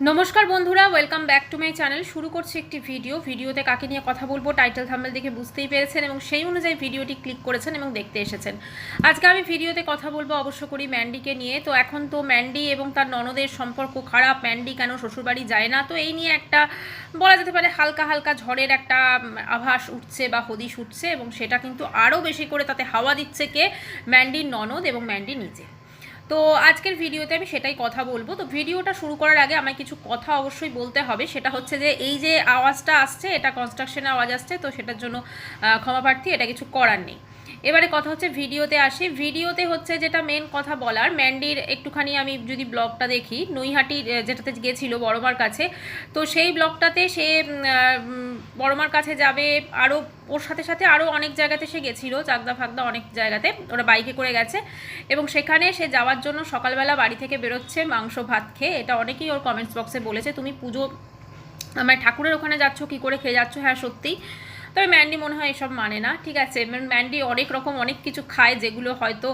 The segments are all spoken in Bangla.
নমস্কার বন্ধুরা welcome back to my channel শুরু করছি একটি ভিডিও ভিডিওতে কাকে নিয়ে কথা বলব টাইটেল থাম্বেল দেখে বুঝতেই পেরেছেন এবং সেই অনুযায়ী ভিডিওটি ক্লিক করেছেন এবং দেখতে এসেছেন। আজকে আমি ভিডিওতে কথা বলব অবশ্য করি ম্যান্ডিকে নিয়ে। তো এখন তো ম্যান্ডি এবং তার ননদের সম্পর্ক খারাপ। ম্যান্ডি কেন শ্বশুরবাড়ি যায় না? তো এই নিয়ে একটা বলা যেতে পারে হালকা হালকা ঝড়ের একটা আভাস উঠছে বা হদিশ উঠছে এবং সেটা কিন্তু আরও বেশি করে তাতে হাওয়া দিচ্ছে কে? ম্যান্ডির ননদ এবং ম্যান্ডি নিজে। তো আজকের ভিডিওতে আমি সেটাই কথা বলব। তো ভিডিওটা শুরু করার আগে আমায় কিছু কথা অবশ্যই বলতে হবে। সেটা হচ্ছে যে, এই যে আওয়াজটা আসছে, এটা কনস্ট্রাকশনের আওয়াজ আসছে, তো সেটার জন্য ক্ষমা প্রার্থী, এটা কিছু করার নেই। এবারে কথা হচ্ছে ভিডিওতে আসি। ভিডিওতে হচ্ছে যেটা মেন কথা বলার ম্যান্ডির একটুখানি আমি যদি ব্লগটা দেখি, নৈহাটির যেটাতে গেছিল বড়মার কাছে, তো সেই ব্লগটাতে সে বড়মার কাছে যাবে আরও ওর সাথে সাথে আরও অনেক জায়গাতে সে গেছিল, চাকদা ফাকদা অনেক জায়গাতে, ওরা বাইকে করে গেছে। এবং সেখানে সে যাওয়ার জন্য সকালবেলা বাড়ি থেকে বেরোচ্ছে, মাংস, ভাত খেয়ে। এটা অনেকেই ওর কমেন্টস বক্সে বলেছে, তুমি পুজো আমার ঠাকুরের ওখানে যাচ্ছ, কি করে খেয়ে যাচ্ছ? হ্যাঁ সত্যিই। তবে ম্যান্ডি মনে হয় এসব মানে না, ঠিক আছে? ম্যান্ডি অনেক রকম অনেক কিছু খায় যেগুলো হয়তো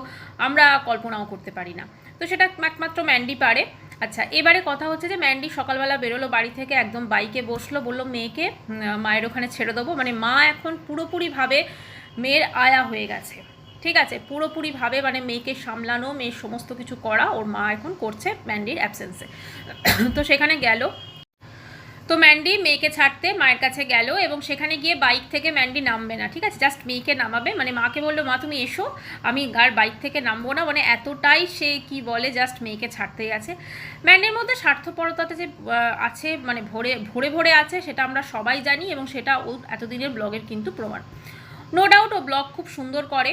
আমরা কল্পনাও করতে পারি না। তো সেটা একমাত্র ম্যান্ডি পারে। আচ্ছা এবারে কথা হচ্ছে যে ম্যান্ডি সকালবেলা বেরোলো বাড়ি থেকে একদম বাইকে বসল, বলল, মেয়েকে মায়ের ওখানে ছেড়ে দেবো। মানে মা এখন পুরোপুরিভাবে মেয়ের আয়া হয়ে গেছে। ঠিক আছে? পুরোপুরিভাবে মানে মেয়েকে সামলানো, মেয়ের সমস্ত কিছু করা ওর মা এখন করছে ম্যান্ডির অ্যাবসেন্সে তো সেখানে গেল। তো ম্যান্ডি মেয়েকে ছাড়তে মায়ের কাছে গেল এবং সেখানে গিয়ে বাইক থেকে ম্যান্ডি নামবে না, ঠিক আছে? জাস্ট মেয়েকে নামাবে মানে মাকে বলল, মা, তুমি এসো, আমি আর বাইক থেকে নামবো না। মানে এতটাই সে কি বলে জাস্ট মেয়েকে ছাড়তে গেছে ম্যান্ডির মধ্যে স্বার্থপরতাতে যে আছে মানে ভরে ভরে ভরে আছে, সেটা আমরা সবাই জানি এবং সেটা ও এতদিনের ব্লগের কিন্তু প্রমাণ। নো ডাউট ও ব্লগ খুব সুন্দর করে।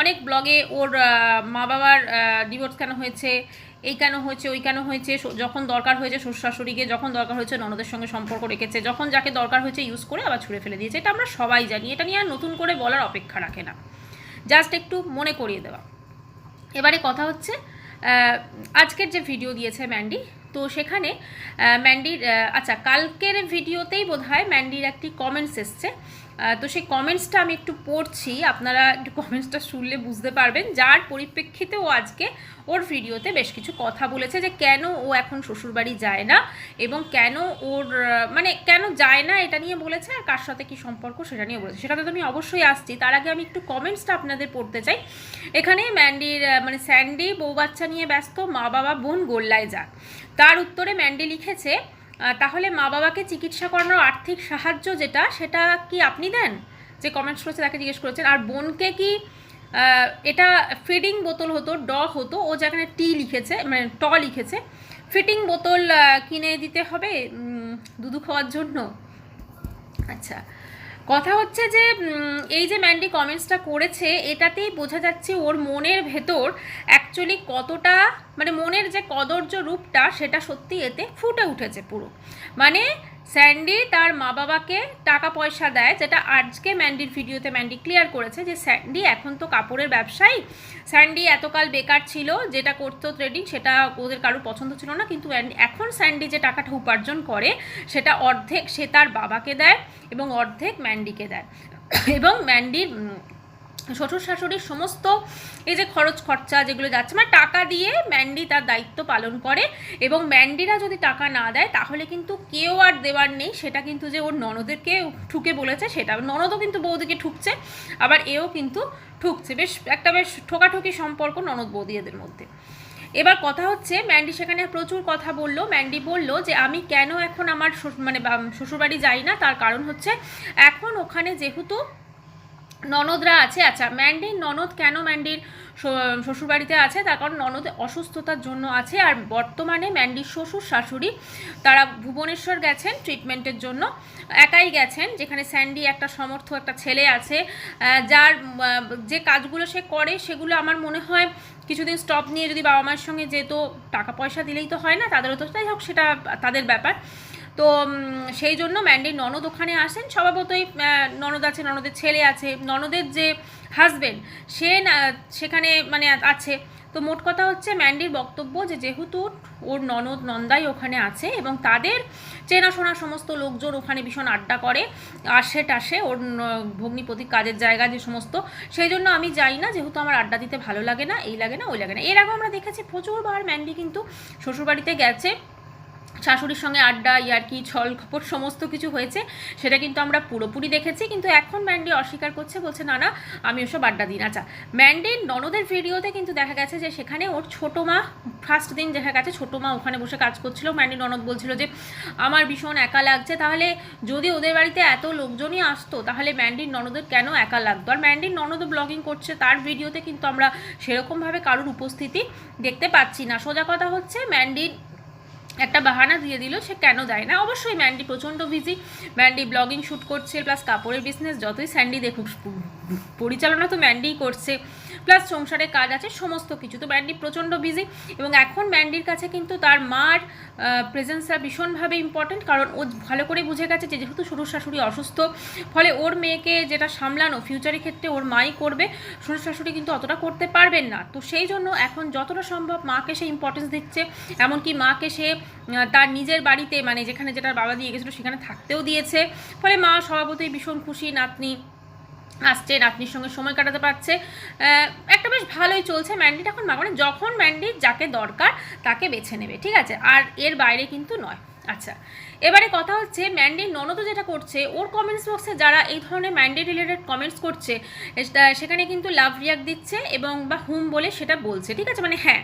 অনেক ব্লগে ওর মা বাবার ডিভোর্স কেন হয়েছে, এই কেন হয়েছে, ওই কেন হয়েছে যখন দরকার হয়েছে শ্বশুর শাশুড়িকে যখন দরকার হয়েছে ননদের সঙ্গে সম্পর্ক রেখেছে, যখন যাকে দরকার হয়েছে ইউজ করে আবার ছুঁড়ে ফেলে দিয়েছে, এটা আমরা সবাই জানি। এটা নিয়ে আর নতুন করে বলার অপেক্ষা রাখে না। জাস্ট একটু মনে করিয়ে দেওয়া। এবারে কথা হচ্ছে আজকের যে ভিডিও দিয়েছে ম্যান্ডি তো সেখানে ম্যান্ডির আচ্ছা কালকের ভিডিওতেই বোধ হয় ম্যান্ডির একটি কমেন্টস এসছে। তো সেই কমেন্টসটা আমি একটু পড়ছি। আপনারা একটু কমেন্টসটা শুনলে বুঝতে পারবেন। যার পরিপ্রেক্ষিতে ও আজকে ওর ভিডিওতে বেশ কিছু কথা বলেছে যে, কেন ও এখন শ্বশুরবাড়ি যায় না এবং কেন ওর মানে কেন যায় না এটা নিয়ে বলেছে আর কার সাথে কী সম্পর্ক সেটা নিয়ে বলেছে। সেটাতে তো আমি অবশ্যই আসছি। তার আগে আমি একটু কমেন্টসটা আপনাদের পড়তে চাই। এখানে ম্যান্ডির মানে স্যান্ডি বউ বাচ্চা নিয়ে ব্যস্ত মা বাবা বোন গোল্লায় যাক। তার উত্তরে ম্যান্ডি লিখেছে তাহলে মা বাবাকে চিকিৎসা করানোর আর্থিক সাহায্য যেটা, সেটা কি আপনি দেন? যে কমেন্টস করেছে, তাকে জিজ্ঞেস করেছেন। আর বোনকে কি এটা ফিডিং বোতল হতো, ড হতো, ও যেখানে টি লিখেছে মানে ট লিখেছে ফিটিং বোতল কিনে দিতে হবে দুধু খাওয়ার জন্য? আচ্ছা। কথা হচ্ছে যে এই যে ম্যান্ডি কমেন্টসটা করেছে, এটাতেই বোঝা যাচ্ছে ওর মনের ভেতর অ্যাকচুয়ালি কতটা মানে মনের যে কদর্য রূপটা, সেটা সত্যি এতে ফুটে উঠেছে পুরো। মানে স্যান্ডি তার মা বাবাকে টাকা পয়সা দেয়, যেটা আজকে ম্যান্ডির ভিডিওতে ম্যান্ডি ক্লিয়ার করেছে যে স্যান্ডি এখন তো কাপড়ের ব্যবসায়ী। স্যান্ডি এতকাল বেকার ছিল, যেটা করতো ট্রেডিং সেটা ওদের কারোর পছন্দ ছিল না, কিন্তু এখন স্যান্ডি যে টাকাটা উপার্জন করে, সেটা অর্ধেক সে তার বাবাকে দেয় এবং অর্ধেক ম্যান্ডিকে দেয়। এবং ম্যান্ডির শ্বশুর শাশুড়ির সমস্ত এই যে খরচ খরচা যেগুলো যাচ্ছে মানে টাকা দিয়ে ম্যান্ডি তার দায়িত্ব পালন করে এবং ম্যান্ডিরা যদি টাকা না দেয়, তাহলে কিন্তু কেউ আর দেওয়ার নেই। সেটা কিন্তু যে ওর ননদেরকে ঠুকে বলেছে, সেটা ননদও কিন্তু বৌদিকে ঠুকছে, আবার এও কিন্তু ঠুকছে। বেশ একটা বেশ ঠোকাঠুকি সম্পর্ক ননদ বৌদি এদের মধ্যে। এবার কথা হচ্ছে ম্যান্ডি সেখানে প্রচুর কথা বলল। ম্যান্ডি বলল যে, আমি কেন এখন আমার মানে শ্বশুরবাড়ি যাই না? তার কারণ হচ্ছে, এখন ওখানে যেহেতু ননদরা আছে আচ্ছা ম্যান্ডির ননদ কেন ম্যান্ডির শ্বশুরবাড়িতে আছে? তার কারণ ননদ অসুস্থতার জন্য আছে আর বর্তমানে ম্যান্ডির শ্বশুর শাশুড়ি তারা ভুবনেশ্বর গেছেন ট্রিটমেন্টের জন্য। একাই গেছেন, যেখানে স্যান্ডি একটা সমর্থ একটা ছেলে আছে যার যে কাজগুলো সে করে সেগুলো আমার মনে হয় কিছুদিন স্টপ নিয়ে যদি বাবা মায়ের সঙ্গে যেত, টাকা পয়সা দিলেই তো হয় না, তাদেরও তো যাই হোক সেটা তাদের ব্যাপার। তো সেই জন্য ম্যান্ডির ননদ ওখানে আসেন। স্বভাবতই ননদ আছে, ননদের ছেলে আছে। ননদের যে হাজবেন্ড সে সেখানে মানে আছে। তো মোট কথা হচ্ছে ম্যান্ডির বক্তব্য যে যেহেতু ওর ননদ নন্দাই ওখানে আছে এবং তাদের চেনাশোনা সমস্ত লোকজন ওখানে ভীষণ আড্ডা করে, আসে টাসে ওর ভগ্নিপতি কাজের জায়গা যে সমস্ত, সেই জন্য আমি যাই না, যেহেতু আমার আড্ডা দিতে ভালো লাগে না, এই লাগে না, ওই লাগে না। এর আগে আমরা দেখেছি প্রচুরবার ম্যান্ডি কিন্তু শ্বশুরবাড়িতে গেছে। শাশুড়ির সঙ্গে আড্ডা, ইয়ার্কি, ছল খপট সমস্ত কিছু হয়েছে, সেটা কিন্তু আমরা পুরোপুরি দেখেছি, কিন্তু এখন ম্যান্ডি অস্বীকার করছে, বলছে, না না, আমি ওসব আড্ডা দিই না। আচ্ছা ম্যান্ডির ননদের ভিডিওতে কিন্তু দেখা গেছে যে সেখানে ওর ছোটো মা ফার্স্ট দিন দেখা গেছে, ছোটো মা ওখানে বসে কাজ করছিল। ম্যান্ডি ননদ বলছিল যে, আমার ভীষণ একা লাগছে। তাহলে যদি ওদের বাড়িতে এত লোকজনই আসতো, তাহলে ম্যান্ডির ননদের কেন একা লাগতো? আর ম্যান্ডির ননদও ব্লগিং করছে, তার ভিডিওতে কিন্তু আমরা সেরকমভাবে কারোর উপস্থিতি দেখতে পাচ্ছি না। সোজা কথা হচ্ছে, ম্যান্ডির একটা বাহানা দিয়ে দিল, সে কেন যায় না? অবশ্যই ম্যান্ডি প্রচণ্ড বিজি ম্যান্ডি ব্লগিং শ্যুট করছে প্লাস কাপড়ের বিজনেস যতই স্যান্ডি দেখুক, পরিচালনা তো ম্যান্ডিই করছে। প্লাস সংসারে কাজ আছে, সমস্ত কিছু। তো ম্যান্ডি প্রচণ্ড বিজি এবং এখন ম্যান্ডির কাছে কিন্তু তার মার প্রেজেন্সটা ভীষণভাবে ইম্পর্টেন্ট কারণ ও ভালো করে বুঝে গেছে যে যেহেতু শ্বশুর শাশুড়ি অসুস্থ, ফলে ওর মেয়েকে যেটা সামলানো ফিউচারের ক্ষেত্রে ওর মাই করবে, শ্বশুর শাশুড়ি কিন্তু অতটা করতে পারবেন না। তো সেই জন্য এখন যতটা সম্ভব মাকে সে ইম্পর্টেন্স দিচ্ছে, এমনকি মাকে সে তার নিজের বাড়িতে মানে যেখানে যেটা বাবা দিয়ে গেছিল সেখানে থাকতেও দিয়েছে। ফলে মা স্বভাবতই ভীষণ খুশি, নাতনি আসছে নাতনির সঙ্গে সময় কাটাতে পারছে। একটা বেশ ভালোই চলছে ম্যান্ডিটা এখন মানে যখন ম্যান্ডি যাকে দরকার তাকে বেছে নেবে, ঠিক আছে? আর এর বাইরে কিন্তু নয়। আচ্ছা এবারে কথা হচ্ছে ম্যান্ডির ননদও যেটা করছে, ওর কমেন্টস বক্সে যারা এই ধরনের ম্যান্ডি রিলেটেড কমেন্টস করছে সেখানে কিন্তু লাভ রিয়াক্ট দিচ্ছে এবং বা হুম বলে সেটা বলছে, ঠিক আছে? মানে হ্যাঁ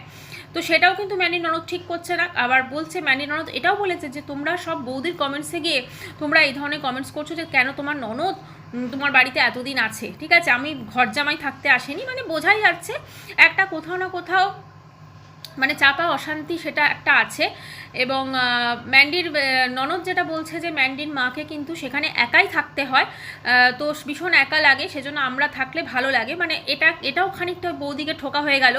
তো সেটাও কিন্তু ম্যান্ডি ননদ ঠিক করছে না। আবার বলছে ম্যান্ডি ননদ এটাও বলেছে যে তোমরা সব বৌদির কমেন্টসে গিয়ে তোমরা এই ধরনের কমেন্টস করছ যে কেন তোমার ননদ তোমার বাড়িতে এতদিন আছে, ঠিক আছে? আমি ঘর জামাই থাকতে আসেনি মানে বোঝাই যাচ্ছে একটা কোথাও না কোথাও মানে চাপা অশান্তি সেটা একটা আছে। এবং ম্যান্ডির ননদ যেটা বলছে যে ম্যান্ডির মাকে কিন্তু সেখানে একাই থাকতে হয়। তো ভীষণ একা লাগে, সেজন্য আমরা থাকলে ভালো লাগে। মানে এটা, এটাও খানিকটা বৌদিকে ঠোকা হয়ে গেল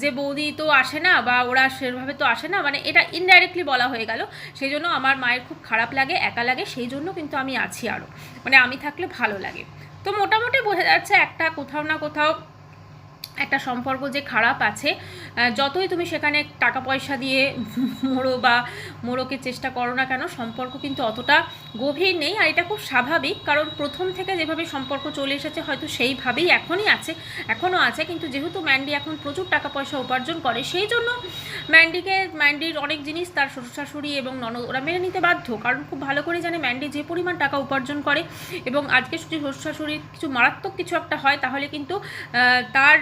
যে বৌদি তো আসে না বা ওরা সেভাবে তো আসে না। মানে এটা ইনডাইরেক্টলি বলা হয়ে গেল। সেই জন্য আমার মায়ের খুব খারাপ লাগে, একা লাগে, সেই জন্য কিন্তু আমি আছি আরও মানে আমি থাকলে ভালো লাগে। তো মোটামুটি বোঝা যাচ্ছে একটা কোথাও না কোথাও একটা সম্পর্ক যে খারাপ আছে যতই তুমি সেখানে টাকা পয়সা দিয়ে মোড়ো বা মোড়োকে চেষ্টা করো না কেন, সম্পর্ক কিন্তু অতটা গভীর নেই। আর এটা খুব স্বাভাবিক, কারণ প্রথম থেকে যেভাবে সম্পর্ক চলে এসেছে হয়তো সেইভাবেই এখনই আছে, এখনও আছে। কিন্তু যেহেতু ম্যান্ডি এখন প্রচুর টাকা পয়সা উপার্জন করে, সেই জন্য ম্যান্ডিকে, ম্যান্ডির অনেক জিনিস তার শ্বশুর শাশুড়ি এবং ননদ, ওরা মেনে নিতে বাধ্য। কারণ খুব ভালো করে জানে ম্যান্ডি যে পরিমাণ টাকা উপার্জন করে এবং আজকে যদি শ্বশুর শাশুড়ির কিছু মারাত্মক কিছু একটা হয়, তাহলে কিন্তু তার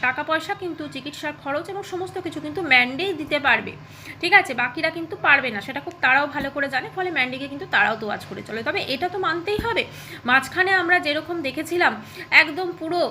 টাকা পয়সা কিন্তু চিকিৎসার খরচ এবং সমস্ত কিছু কিন্তু ম্যান্ডেই দিতে পারবে। ঠিক আছে? বাকিরা কিন্তু পারবে না। সেটা খুব তারাও ভালো করে জানে, ফলে ম্যান্ডিকে কিন্তু তারাও তোয়াজ করে চলে। তবে এটা তো মানতেই হবে। মাঝখানে আমরা যেরকম দেখেছিলাম, একদম পুরো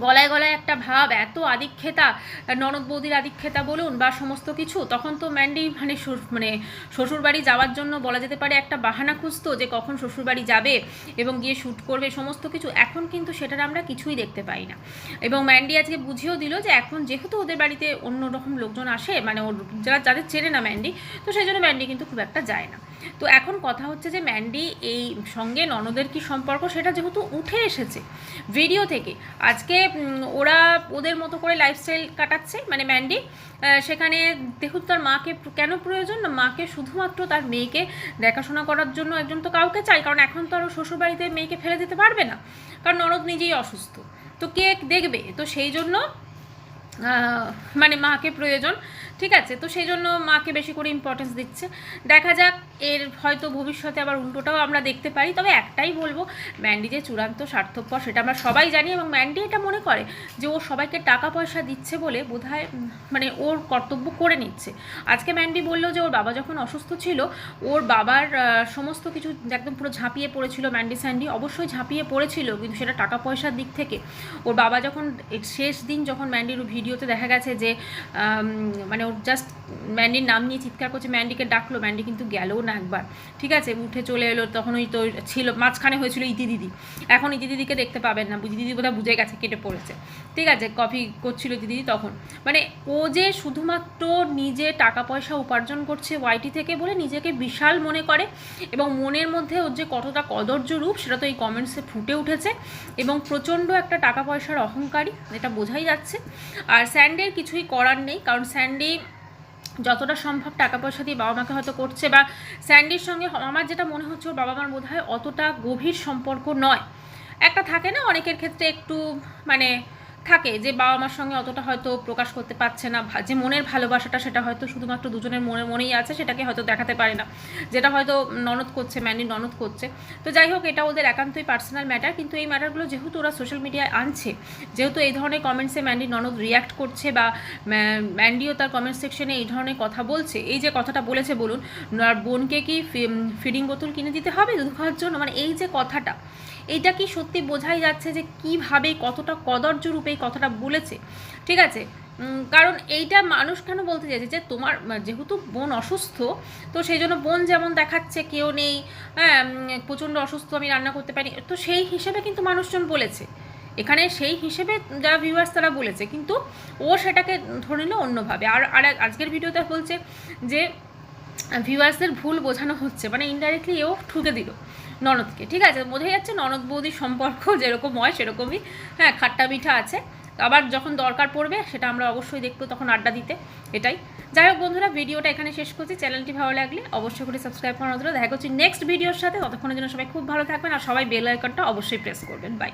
গলায় গলায় একটা ভাব, এত আদিক্ষেতা, ননদ বৌদির আদিক্ষেতা বলুন বা সমস্ত কিছু, তখন তো ম্যান্ডি মানে মানে শ্বশুরবাড়ি যাওয়ার জন্য বলা যেতে পারে একটা বাহানা খুঁজতো যে কখন শ্বশুরবাড়ি যাবে এবং গিয়ে শ্যুট করবে, সমস্ত কিছু। এখন কিন্তু সেটার আমরা কিছুই দেখতে পাই না। এবং ম্যান্ডি আজকে বুঝিয়েও দিল যে এখন যেহেতু ওদের বাড়িতে অন্য রকম লোকজন আসে মানে ওর, যারা, যাদের চেনে না ম্যান্ডি, তো সেই জন্য ম্যান্ডি কিন্তু খুব একটা যায় না। তো এখন কথা হচ্ছে যে ম্যান্ডি এই সঙ্গে ননদের কি সম্পর্ক? সেটা যেহেতু উঠে এসেছে ভিডিও থেকে। আজকে ওরা ওদের মতো করে লাইফস্টাইল কাটাচ্ছে মানে ম্যান্ডি সেখানে দেখুন তার মাকে কেন প্রয়োজন? না, মাকে শুধুমাত্র তার মেয়েকে দেখাশোনা করার জন্য একজন তো কাউকে চাই, কারণ এখন তো আর ও শ্বশুরবাড়িতে মেয়েকে ফেলে দিতে পারবে না। কারণ ননদ নিজেই অসুস্থ। তো কে দেখবে? তো সেই জন্য মানে মাকে প্রয়োজন। ঠিক আছে? তো সেই জন্য মাকে বেশি করে ইম্পর্টেন্স দিচ্ছে। দেখা যাক, এর হয়তো ভবিষ্যতে আবার উল্টোটাও আমরা দেখতে পারি। তবে একটাই বলব ম্যান্ডি যে চূড়ান্ত স্বার্থপর, সেটা আমরা সবাই জানি এবং ম্যান্ডি এটা মনে করে যে ও সবাইকে টাকা পয়সা দিচ্ছে বলে বোধহয় মানে ওর কর্তব্য করে নিচ্ছে। আজকে ম্যান্ডি বলল যে ওর বাবা যখন অসুস্থ ছিল, ওর বাবার সমস্ত কিছু একদম পুরো ঝাঁপিয়ে পড়েছিল ম্যান্ডি স্যান্ডি অবশ্যই ঝাঁপিয়ে পড়েছিল, কিন্তু সেটা টাকা পয়সার দিক থেকে। ওর বাবা যখন শেষ দিন যখন ম্যান্ডির ভিডিওতে দেখা গেছে যে মানে ওর জাস্ট ম্যান্ডির নাম নিয়ে চিৎকার করছে ম্যান্ডিকে ডাকলো ম্যান্ডি কিন্তু গেলও না একবার। ঠিক আছে? উঠে চলে এলো, তখন ওই তো ছিল, মাঝখানে হয়েছিল ইতি দিদি। এখন ইতি দিদিকে দেখতে পাবেন না, বুঝি দিদি বোধহয় বুঝে গেছে কেটে পড়েছে। ঠিক আছে? কফি করছিল দিদি তখন। মানে ও যে শুধুমাত্র নিজে টাকা পয়সা উপার্জন করছে ওয়াইটি থেকে বলে নিজেকে বিশাল মনে করে এবং মনের মধ্যে ওর যে কতটা কদর্য রূপ, সেটা তো এই কমেন্টসে ফুটে উঠেছে এবং প্রচণ্ড একটা টাকা পয়সার অহংকারী, এটা বোঝাই যাচ্ছে। আর স্যান্ডের কিছুই করার নেই, কারণ স্যান্ডি যতটা সম্ভব টাকা পয়সা দিয়ে বাবা মাকে হয়তো করছে বা স্যান্ডির সঙ্গে আমার যেটা মনে হচ্ছে ওর বাবা মার বোধ হয় অতটা গভীর সম্পর্ক নয়। একটা থাকে না অনেকের ক্ষেত্রে একটু মানে থাকে যে বাবা মার সঙ্গে অতটা হয়তো প্রকাশ করতে পারছে না যে মনের ভালোবাসাটা সেটা হয়তো শুধুমাত্র দুজনের মনে মনেই আছে, সেটাকে হয়তো দেখাতে পারে না। যেটা হয়তো ননদ করছে ম্যান্ডি ননদ করছে। তো যাই হোক, এটা ওদের একান্তই পার্সোনাল ম্যাটার কিন্তু এই ম্যাটারগুলো যেহেতু ওরা সোশ্যাল মিডিয়ায় আনছে, যেহেতু এই ধরনের কমেন্টসে ম্যান্ডি ননদ রিয়াক্ট করছে বা ম্যা- ম্যান্ডিও তার কমেন্ট সেকশনে এই ধরনের কথা বলছে, এই যে কথাটা বলেছে বলুন, আর বোনকে কি ফিডিং বোতল কিনে দিতে হবে? দুধ খাওয়ার জন্য? মানে এই যে কথাটা এইটা কি সত্যি বোঝাই যাচ্ছে যে কীভাবে কতটা কদর্য রূপে কথাটা বলেছে? ঠিক আছে? কারণ এইটা মানুষ কেন বলতে চাইছে যে তোমার যেহেতু বোন অসুস্থ, তো সেই জন্য বোন যেমন দেখাচ্ছে, কেউ নেই হ্যাঁ প্রচণ্ড অসুস্থ, আমি রান্না করতে পারি, তো সেই হিসেবে কিন্তু মানুষজন বলেছে। এখানে সেই হিসেবে যারা ভিউয়ার্স তারা বলেছে, কিন্তু ও সেটাকে ধরে নিল অন্যভাবে। আর আর আজকের ভিডিওতে বলছে যে ভিউয়ার্সদের ভুল বোঝানো হচ্ছে মানে ইনডাইরেক্টলি এও ঠুকে দিল। ননদকে, ঠিক আছে? বোঝা যাচ্ছে ননদ বৌদির সম্পর্ক যেরকম হয় সেরকমই। হ্যাঁ খাট্টা মিঠা আছে। আবার যখন দরকার পড়বে সেটা আমরা অবশ্যই দেখব তখন আড্ডা দিতে, এটাই। যাই হোক বন্ধুরা, ভিডিওটা এখানে শেষ করছি। চ্যানেলটি ভালো লাগলে অবশ্যই করে সাবস্ক্রাইব করার দেখা করছি নেক্সট ভিডিওর সাথে। ততক্ষণের জন্য সবাই খুব ভালো থাকবেন আর সবাই বেল আইকনটা অবশ্যই প্রেস করবেন। বাই